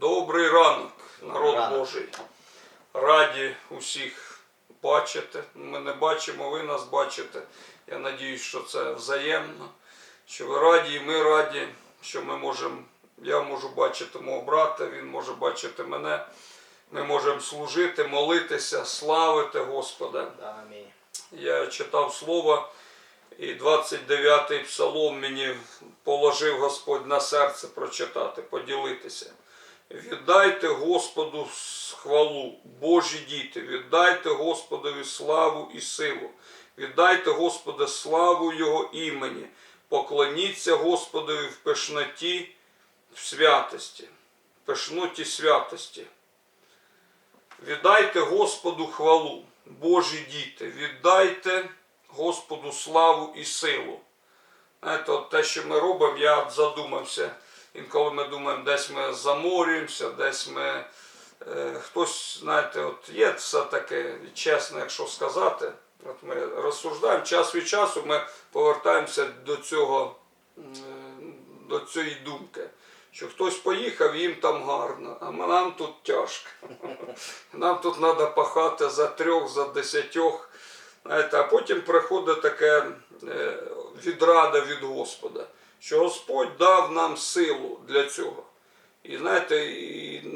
Добрий ранок, народ Ранок. Божий. Раді усіх бачити. Ми не бачимо, ви нас бачите. Я надіюсь, що це взаємно. Що ви раді, і ми раді, що ми можемо, я можу бачити мого брата, він може бачити мене. Ми можемо служити, молитися, славити Господа. Амінь. Я читав слово, і 29-й псалом мені положив Господь на серце прочитати, поділитися. Віддайте Господу хвалу, Божі діти, віддайте Господові славу і силу, віддайте Господу славу Його імені, поклоніться Господові в пишноті, в святості, в пишноті святості. Віддайте Господу хвалу, Божі діти, віддайте Господу славу і силу. Знаєте, те, що ми робимо, я задумався. Інколи ми думаємо, десь ми заморюємося, десь ми. Е, хтось, знаєте, от є все таке чесно, якщо сказати. От ми розсуждаємо, час від часу ми повертаємося до цього, до цієї думки. Що хтось поїхав, їм там гарно, а нам тут тяжко. Нам тут треба пахати за трьох, за десятьох. Знаєте, а потім приходить таке е, відрада від Господа, що Господь дав нам силу для цього. І знаєте,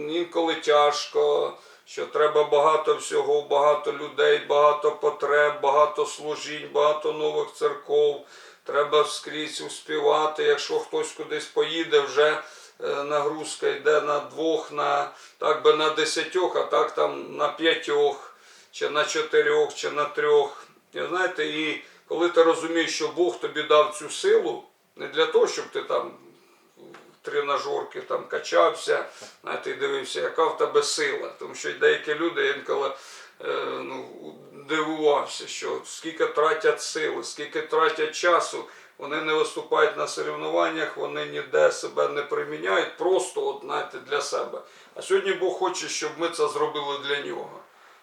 інколи тяжко, що треба багато всього, багато людей, багато потреб, багато служінь, багато нових церков. Треба скрізь успівати. Якщо хтось кудись поїде, вже е, нагрузка йде на двох, на так би на десятьох, а так там на п'ятьох, чи на чотирьох, чи на трьох. І знаєте, і коли ти розумієш, що Бог тобі дав цю силу, не для того, щоб ти там тренажерки там качався, знаєте, і дивився, яка в тебе сила. Тому що деякі люди інколи е, ну, дивувався, що скільки тратять сили, скільки тратять часу. Вони не виступають на соревнованнях, вони ніде себе не приміняють, просто от, знаєте, для себе. А сьогодні Бог хоче, щоб ми це зробили для нього.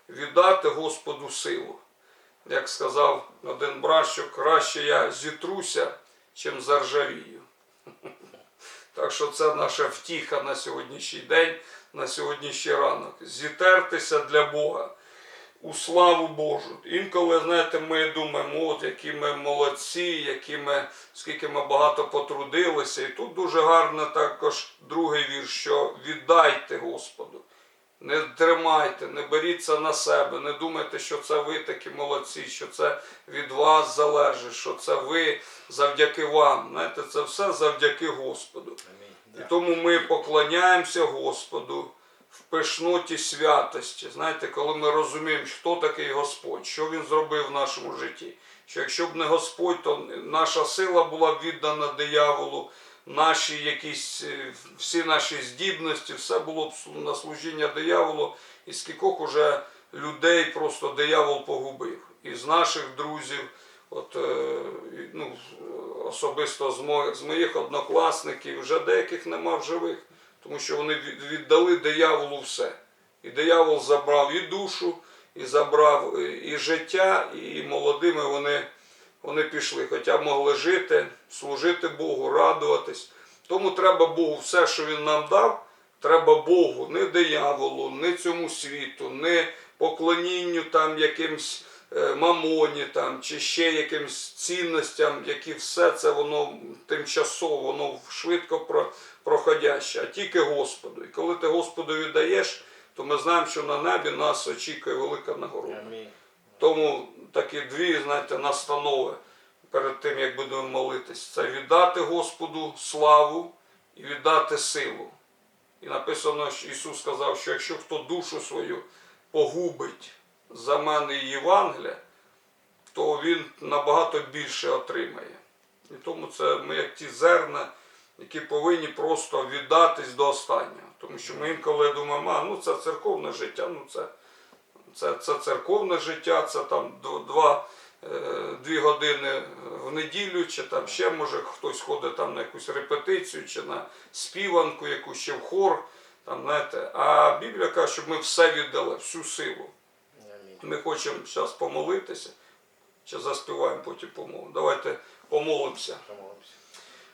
Віддати Господу силу. Як сказав один брат, що краще я зітруся, чим заржавію. Так що це наша втіха на сьогоднішній день, на сьогоднішній ранок. Зітертися для Бога у славу Божу. Інколи, знаєте, ми думаємо, от які ми молодці, які ми, скільки ми багато потрудилися. І тут дуже гарно також другий вірш, що віддайте Господу. Не тримайте, не беріться на себе, не думайте, що це ви такі молодці, що це від вас залежить, що це ви завдяки вам. Знаєте, це все завдяки Господу. Амінь. І тому ми поклоняємося Господу в пишноті святості. Знаєте, коли ми розуміємо, хто такий Господь, що Він зробив в нашому житті. Що якщо б не Господь, то наша сила була б віддана дияволу, наші якісь, е, всі наші здібності, все було б на служіння дияволу, і скількох уже людей просто диявол погубив. Із наших друзів, от, е, ну, особисто з моїх, з моїх однокласників, вже деяких нема в живих, тому що вони віддали дияволу все. І диявол забрав і душу, і забрав і- і життя, і молодими вони, вони пішли, хоча могли жити, служити Богу, радуватись. Тому треба Богу все, що Він нам дав, треба Богу, не дияволу, не цьому світу, не поклонінню там якимсь е, мамоні там, чи ще якимсь цінностям, які все це воно тимчасово, воно швидко про- проходяще, а тільки Господу. І коли ти Господу віддаєш, то ми знаємо, що на небі нас очікує велика нагорода. Амінь. Тому такі дві, знаєте, настанови перед тим, як будемо молитись. Це віддати Господу славу і віддати силу. І написано, що Ісус сказав, що якщо хто душу свою погубить за мене і Євангелія, то він набагато більше отримає. І тому це ми як ті зерна, які повинні просто віддатись до останнього. Тому що ми інколи думаємо, а ну це церковне життя, ну це це, це церковне життя, це там два, е, дві години в неділю, чи там ще може хтось ходить там на якусь репетицію, чи на співанку, якусь ще в хор. Там, знаєте. А Біблія каже, щоб ми все віддали, всю силу. Ми хочемо зараз помолитися, чи заспіваємо потім помолимо. Давайте. Помолимося.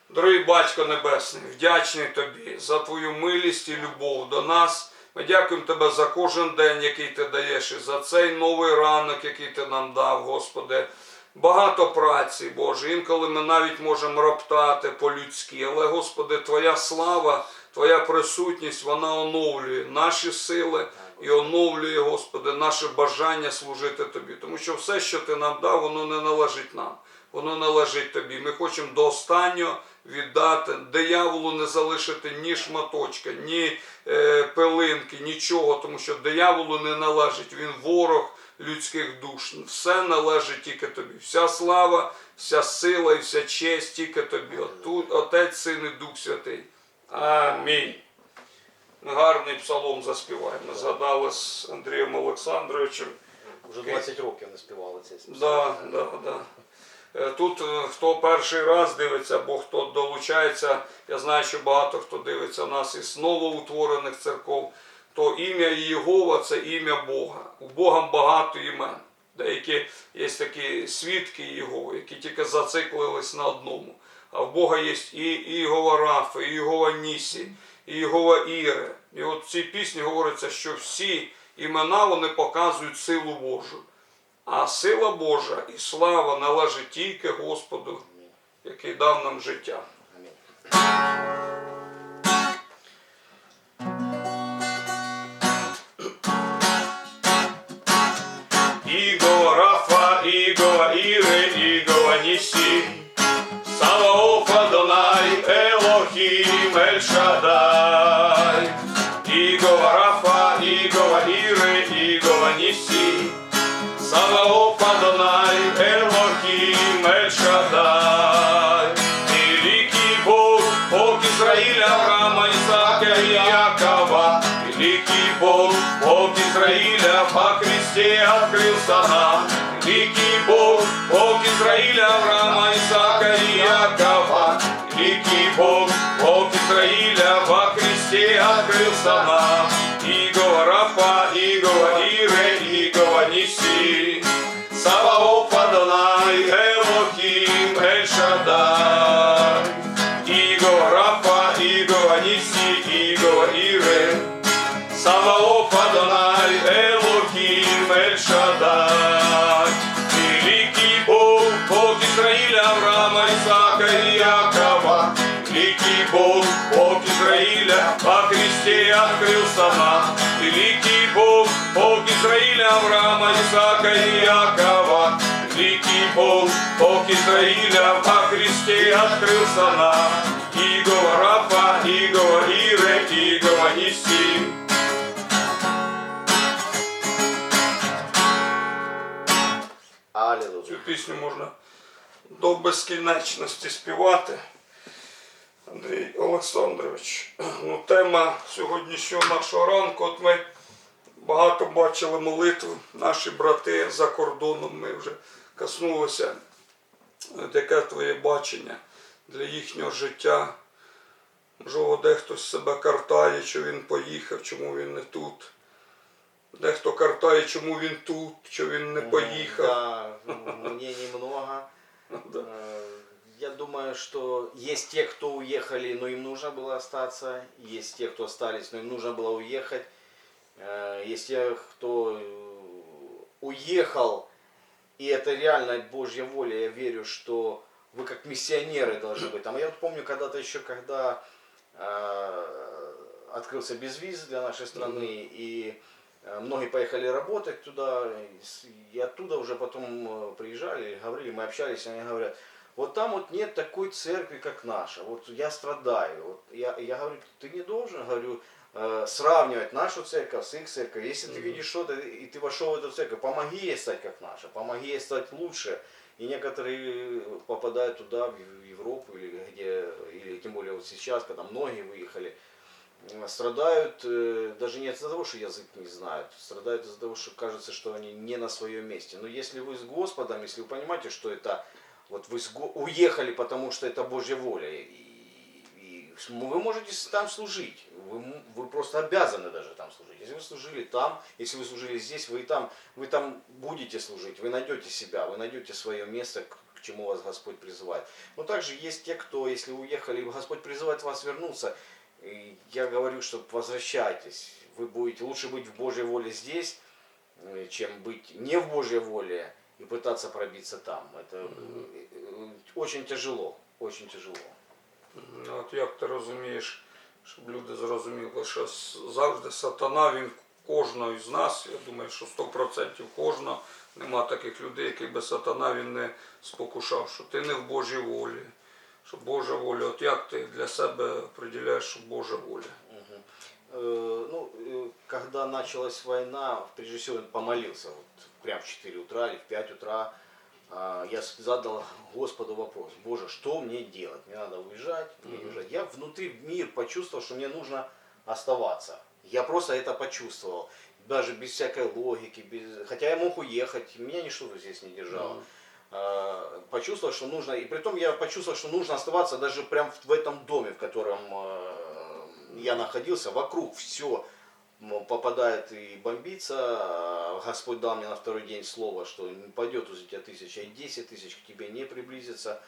Дорогий Батько Небесний, вдячний Тобі за Твою милість і любов до нас. Ми дякуємо Тебе за кожен день, який ти даєш, і за цей новий ранок, який ти нам дав, Господи. Багато праці, Боже. Інколи ми навіть можемо роптати по-людськи, але, Господи, Твоя слава, Твоя присутність, вона оновлює наші сили і оновлює, Господи, наше бажання служити Тобі. Тому що все, що Ти нам дав, воно не належить нам. Воно належить тобі. Ми хочемо до останнього віддати дияволу не залишити ні шматочка, ні е, пилинки, нічого, тому що дияволу не належить. Він ворог людських душ. Все належить тільки тобі. Вся слава, вся сила і вся честь тільки тобі. Отут Отець, Син і Дух Святий. Амінь. Гарний псалом заспіваємо. Згадали з Андрієм Олександровичем. Уже 20 років не співали цей спів. Да, да, да. Е, Тут е, хто перший раз дивиться, або хто долучається, я знаю, що багато хто дивиться нас із новоутворених церков, то ім'я Єгова це ім'я Бога. У Бога багато імен. Деякі є такі свідки Єгови, які тільки зациклились на одному. А в Бога є і Єгова Рафа, і Єгова Нісі, і Єгова Іре. І от в цій пісні говориться, що всі імена вони показують силу Божу. А сила Божа і слава належить тільки Господу, який дав нам життя. Амінь. По кресте открылся нам. Великий Бог, Бог Израиля, Авраама, Исаака и Якова, Великий Бог, Бог Израиля, во кресте открылся нам. Израиля, Авраама, Исаака и Якова. Великий Бог, Бог Израиля, по кресте открылся нам. Великий Бог, Бог Израиля, Авраама, Исаака и Якова. Великий Бог, Бог Израиля, по кресте открылся нам. Игова Рафа, Игова Ире, Игова Ниси. Алілуя. Цю пісню можна до безкінечності співати. Андрій Олександрович. Ну, тема сьогоднішнього нашого ранку. От ми багато бачили молитв, наші брати за кордоном. Ми вже коснулися. От яке твоє бачення для їхнього життя? Можливо, дехтось себе картає, що він поїхав, чому він не тут. Дехто картає, чому він тут, що він не поїхав. Да, мнений много. Да. Э, Я думаю, что есть те, кто уехали, но им нужно было остаться. Есть те, кто остались, но им нужно было уехать. Э, Есть те, кто э, уехал, и это реально Божья воля. Я верю, что вы как миссионеры должны быть. Там, я вот помню когда-то еще, когда э, открылся безвиз для нашей страны, и э, многие поехали работать туда, и оттуда уже потом э, приезжали, говорили, мы общались, они говорят, вот там вот нет такой церкви, как наша, вот я страдаю. Вот я, я говорю, ты не должен, говорю, э, сравнивать нашу церковь с их церковью. Если ты видишь что-то, и ты вошел в эту церковь, помоги ей стать как наша, помоги ей стать лучше. И некоторые попадают туда, в Европу, или где, или тем более вот сейчас, когда многие выехали, страдают э, даже не из-за того, что язык не знают, страдают из-за того, что кажется, что они не на своем месте. Но если вы с Господом, если вы понимаете, что это вот вы уехали, потому что это Божья воля, и, и вы можете там служить, вы, вы просто обязаны даже там служить. Если вы служили там, если вы служили здесь, вы там, вы там будете служить, вы найдете себя, вы найдете свое место, к- чему вас Господь призывает. Но также есть те, кто, если уехали, Господь призывает вас вернуться, я говорю, что возвращайтесь. Вы будете лучше быть в Божьей воле здесь, э, чем быть не в Божьей воле и пытаться пробиться там. Это э, э, очень тяжело, очень тяжело. Ну, От як ти розумієш, щоб люди зрозуміли, що с- завжди сатана він кожного з нас, я думаю, що 100% кожного, нема таких людей, яких би сатана він не спокушав, що ти не в Божій волі, Що Божа воля, от як ти для себе приділяєш, що Божа воля? Э, Ну, когда началась война, прежде всего помолился, вот, прям в 4 утра или в 5 утра, а, я задал Господу вопрос, Боже, что мне делать? Мне надо уезжать, мне не Мгм. уезжать. Я внутри мир почувствовал, что мне нужно оставаться. Я просто это почувствовал, даже без всякой логики, без... хотя я мог уехать, меня ничто здесь не держало. Мгм. А, почувствовал, что нужно, и при том я почувствовал, что нужно оставаться даже прям в, этом доме, в котором э, я находился, вокруг все попадает и бомбится. А Господь дал мне на второй день слово, что не пойдет из тебя тысяча и десять тысяч к тебе не приблизится.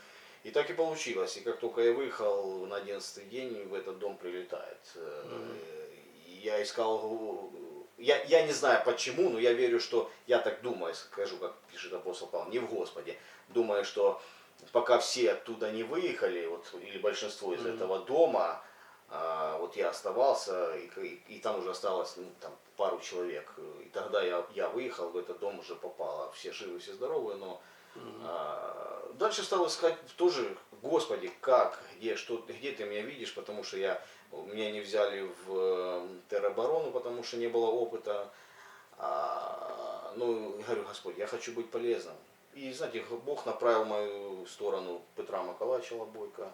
И так и получилось. И как только я выехал на одиннадцатый день, в этот дом прилетает. Э, и Я искал, э, я, я не знаю почему, но я верю, что я так думаю, скажу, как пишет апостол Павел, не в Господе. Думаю, что пока все оттуда не выехали, вот, или большинство из Мгм. этого дома, а, вот я оставался, и, и- и там уже осталось ну, там, пару человек. И тогда я, я выехал, в этот дом уже попало. Все живы, все здоровы, но А, дальше стал искать тоже, Господи, как, где, что, где ты меня видишь, потому что я, меня не взяли в тероборону, потому что не было опыта. А, ну, говорю, Господь, я хочу быть полезным. И, знаете, Бог направил в мою сторону Петра Маколачева Бойко.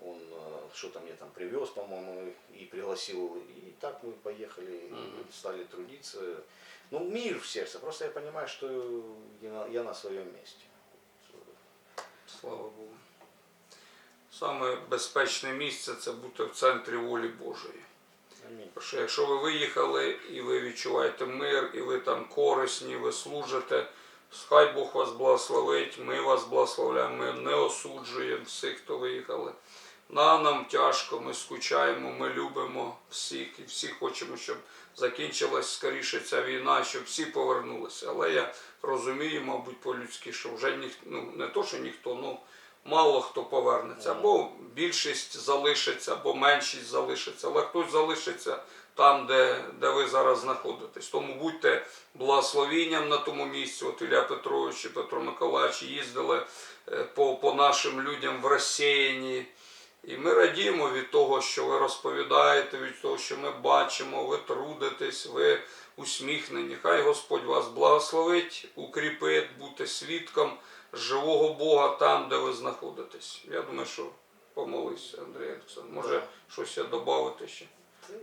Он э, что-то мне там привез, по-моему, и пригласил. И так мы поехали, Мгм. стали трудиться. Ну, мир в сердце. Просто я понимаю, что я на, я на своем месте. Слава Богу. Саме безпечне місце це бути в центрі волі Божої. Амінь. Що якщо ви виїхали і ви відчуваєте мир, і ви там корисні, ви служите, хай Бог вас благословить, ми вас благословляємо, ми не осуджуємо всіх, хто виїхали. На нам тяжко, ми скучаємо, ми любимо всіх і всі хочемо, щоб закінчилась скоріше ця війна, щоб всі повернулися. Але я розумію, мабуть, по-людськи, що вже ніх, ну, не то, що ніхто, ну мало хто повернеться. Або більшість залишиться, або меншість залишиться, але хтось залишиться там, де, де ви зараз знаходитесь. Тому будьте благословінням на тому місці. От Ілля Петрович і Петро Миколаївич їздили е, по, по нашим людям в розсіянні. І ми радіємо від того, що ви розповідаєте, від того, що ми бачимо, ви трудитесь, ви усміхнені. Хай Господь вас благословить, укріпить, бути свідком живого Бога там, де ви знаходитесь. Я думаю, що помолися, Андрій Олександр. Може, щось я додати ще.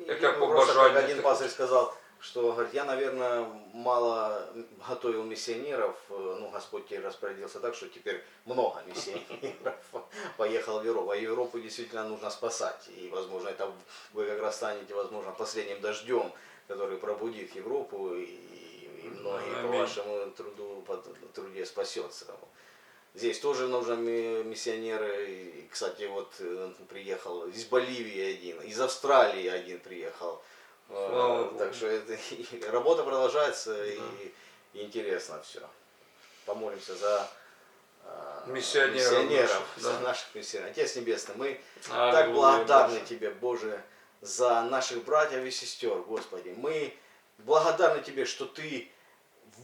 Я Какое просто, как один ты пастырь сказал, что говорит, я, наверное, мало готовил миссионеров, э, ну, Господь теперь распорядился так, что теперь много миссионеров поехал в Европу. А Европу действительно нужно спасать. И, возможно, это вы как раз станете, возможно, последним дождем, который пробудит Европу, и, и многие по Аминь. вашему труду, по труде спасется. Здесь тоже нужны ми- миссионеры. И, кстати, вот э, приехал из Боливии один, из Австралии один приехал. Э, Слава Богу. Так что это, работа продолжается и, и интересно все. Помолимся за э, Миссионеров миссионеров, наших, за да. наших миссионеров. Отец Небесный, мы так Аллилуйя, благодарны Боже. Тебе, Боже, за наших братьев и сестер, Господи. Мы благодарны Тебе, что Ты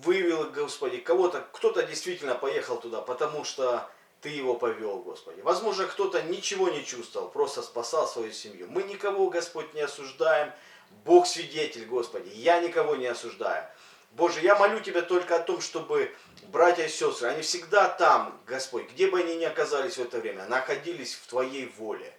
вывел, Господи, кого-то, кто-то действительно поехал туда, потому что Ты его повел, Господи. Возможно, кто-то ничего не чувствовал, просто спасал свою семью. Мы никого, Господь, не осуждаем. Бог свидетель, Господи, я никого не осуждаю. Боже, я молю Тебя только о том, чтобы братья и сестры, они всегда там, Господь, где бы они ни оказались в это время, находились в Твоей воле.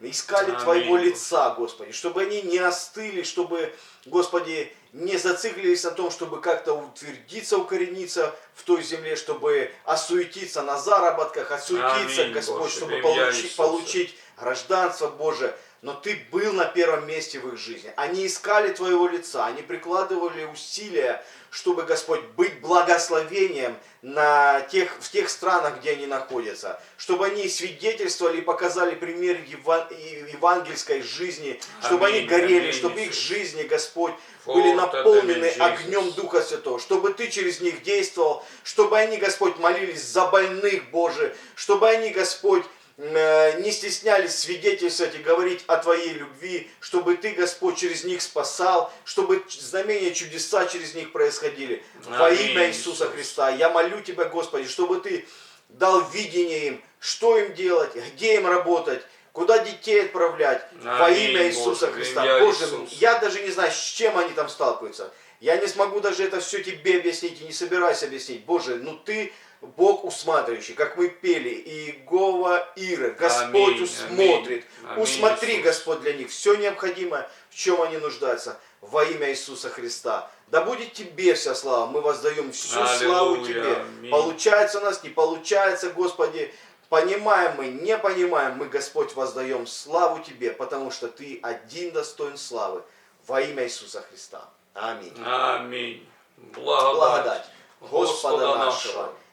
Искали Аминь, Твоего Господи. лица, Господи, чтобы они не остыли, чтобы, Господи, не зациклились на том, чтобы как-то утвердиться, укорениться в той земле, чтобы осуетиться на заработках, осуетиться, Аминь, Господь, Боже, чтобы получить, получить гражданство, Боже. Но ты был на первом месте в их жизни. Они искали твоего лица, они прикладывали усилия, чтобы, Господь, быть благословением на тех, в тех странах, где они находятся, чтобы они свидетельствовали и показали пример евангельской жизни, чтобы они Аминь, горели, аминь, чтобы их жизни, Господь, были наполнены огнем. Духа Святого, чтобы Ты через них действовал, чтобы они, Господь, молились за больных, Боже, чтобы они, Господь, не стеснялись свидетельствовать и говорить о Твоей любви, чтобы Ты, Господь, через них спасал, чтобы знамения, чудеса через них происходили. Во Аминь, имя Иисуса Иисус. Христа я молю Тебя, Господи, чтобы Ты дал видение им, что им делать, где им работать, куда детей отправлять. Во Аминь, имя Иисуса Боже, во Христа. имя Боже, Иисуса. я даже не знаю, с чем они там сталкиваются. Я не смогу даже это все тебе объяснить и не собираюсь объяснить. Боже, ну ты Бог усматривающий, как мы пели, Иегова Ира, Господь Аминь, усмотрит. аминь. Аминь, Усмотри, Иисус. Господь, для них все необходимое, в чем они нуждаются, во имя Иисуса Христа. Да будет Тебе вся слава, мы воздаем всю славу Аллилуйя, Тебе. аминь. Получается у нас, не получается, Господи, понимаем мы, не понимаем, мы, Господь, воздаем славу Тебе, потому что Ты один достоин славы, во имя Иисуса Христа. Аминь. Амінь. Благодать Благодать Господа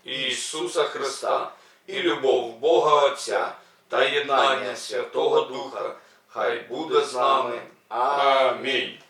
нашого Ісуса Христа і любов Бога Отця та єднання Святого Духа хай буде з нами. Амінь.